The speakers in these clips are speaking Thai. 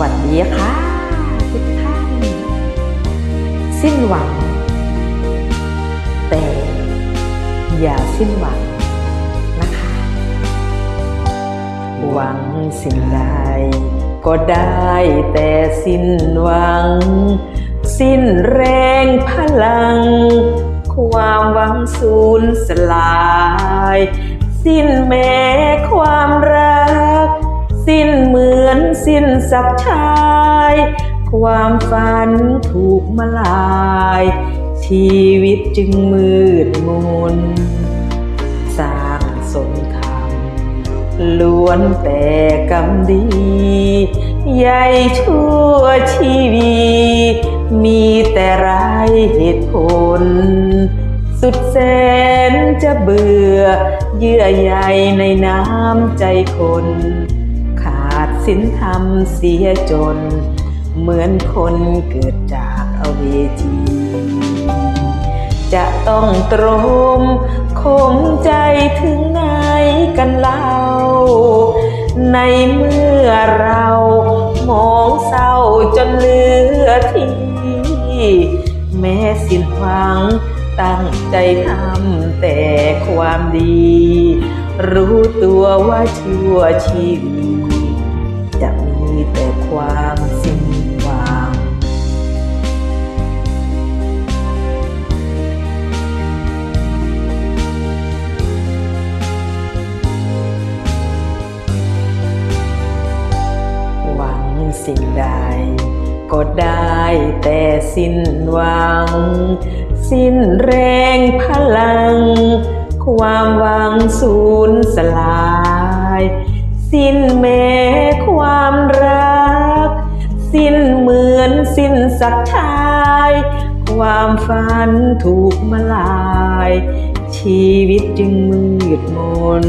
วัสดีค่ะทุกท่านสิ้นหวัง แต่อย่าสิ้นหวังนะคะ หวังสิ่งใดก็ได้แต่สิ้นหวัง สิ้นแรงพลัง ความหวังสูญสลาย สิ้นแม้ สิ้นสักชาย ความฝันถูกมาลาย ชีวิตจึงมืดมนสร้างสงครามล้วนแต่กรรมดีใหญ่ชั่วชีวีมีแต่ไรายเหตุผล สุดแสนจะเบื่อ เยื่อใยในน้ำใจคน ดสินธรรมเสียจน เหมือนคนเกิดจากอเวจี จะต้องตรมคมใจถึงไหนกันเล่า ในเมื่อเรามองเศร้าจนเหลือที่แม้สิ้นหวังตั้งใจทำแต่ความดี รู้ตัวว่าชั่วชีวิต แต่ความสิ้นหวังหวังสิ่งใดก็ได้แต่สิ้นหวัง สิ้นแรงพลัง ความหวังสูญสลาย สิ้นแม้ความรัก สิ้นเหมือนสิ้นสักชายความฝันถูกมาลาย ชีวิตจึงมืดมน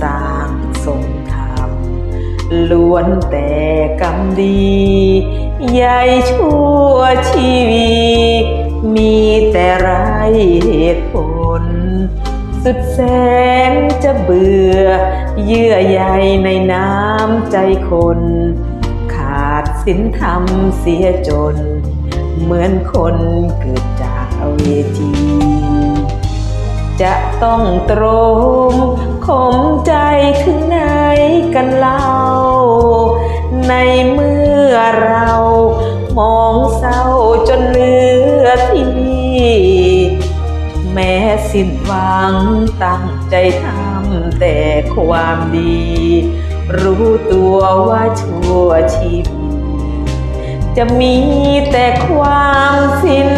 สร้างสงครามล้วนแต่กรรมดีใหญ่ชั่วชีวีมีแต่ไรเหตุผล สุดแสนจะเบื่อ เยื่อใยในน้ำใจคน ขาดสินธรรมเสียจน เหมือนคนเกิดจากเวจีจะต้องตรมคมใจถึงไหนกันเล่า ในเมื่อเรามองเศร้าจนเหลือที่แม้สิ้นหวังตั้งใจทำแต่ความดี รู้ตัวว่าชั่วชีพจะมีแต่ความสิ้น